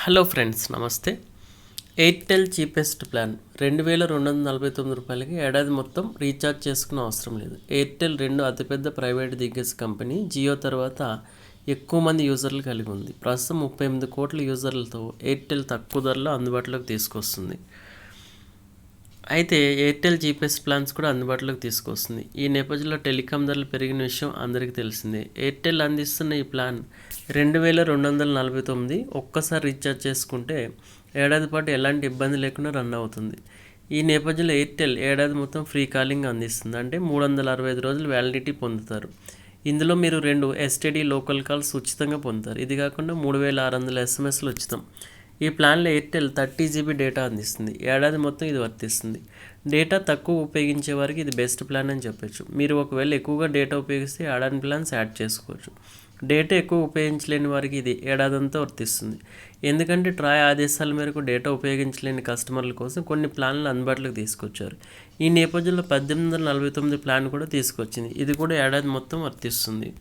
Hello friends నమస్తే. Airtel cheapest plan. రెండు వేల రెండు వందల నలభై తొమ్మిది రూపాయలకి ఏడాది మొత్తం రీఛార్జ్ చేసుకునే అవసరం లేదు. ఎయిర్టెల్ రెండు అతిపెద్ద ప్రైవేట్ దిగ్గజ కంపెనీ జియో తర్వాత ఎక్కువ మంది యూజర్లు కలిగి ఉంది. ప్రస్తుతం ముప్పై ఎనిమిది కోట్ల యూజర్లతో ఎయిర్టెల్ తక్కువ ధరలో అందుబాటులోకి తీసుకొస్తుంది. అయితే ఎయిర్టెల్ జీపీఎస్ ప్లాన్స్ కూడా అందుబాటులోకి తీసుకొస్తుంది. ఈ నేపథ్యంలో టెలికాం ధరలు పెరిగిన విషయం అందరికీ తెలిసిందే. ఎయిర్టెల్ అందిస్తున్న ఈ ప్లాన్ రెండు వేల రెండు వందల నలభై తొమ్మిది ఒక్కసారి రీఛార్జ్ చేసుకుంటే ఏడాది పాటు ఎలాంటి ఇబ్బంది లేకుండా రన్ అవుతుంది. ఈ నేపథ్యంలో ఎయిర్టెల్ ఏడాది మొత్తం ఫ్రీ కాలింగ్ అందిస్తుంది. అంటే మూడు వందల అరవై ఐదు రోజులు వ్యాలిడిటీ పొందుతారు. ఇందులో మీరు రెండు ఎస్టీడీ లోకల్ కాల్స్ ఉచితంగా పొందుతారు. ఇది కాకుండా మూడు వేల ఆరు వందల ఎస్ఎంఎస్లు ఉచితం. ఈ ప్లాన్లో ఎయిర్టెల్ థర్టీ జీబీ డేటా అందిస్తుంది. ఏడాది మొత్తం ఇది వర్తిస్తుంది. డేటా తక్కువ ఉపయోగించే వారికి ఇది బెస్ట్ ప్లాన్ అని చెప్పొచ్చు. మీరు ఒకవేళ ఎక్కువగా డేటా ఉపయోగిస్తే ఏడాది ప్లాన్స్ యాడ్ చేసుకోవచ్చు. డేటా ఎక్కువ ఉపయోగించలేని వారికి ఇది ఏడాదంతా వర్తిస్తుంది. ఎందుకంటే ట్రాయ్ ఆదేశాల మేరకు డేటా ఉపయోగించలేని కస్టమర్ల కోసం కొన్ని ప్లాన్లు అందుబాటులోకి తీసుకొచ్చారు. ఈ నేపథ్యంలో పద్దెనిమిది వందల నలభై తొమ్మిది ప్లాన్ కూడా తీసుకొచ్చింది. ఇది కూడా ఏడాది మొత్తం వర్తిస్తుంది.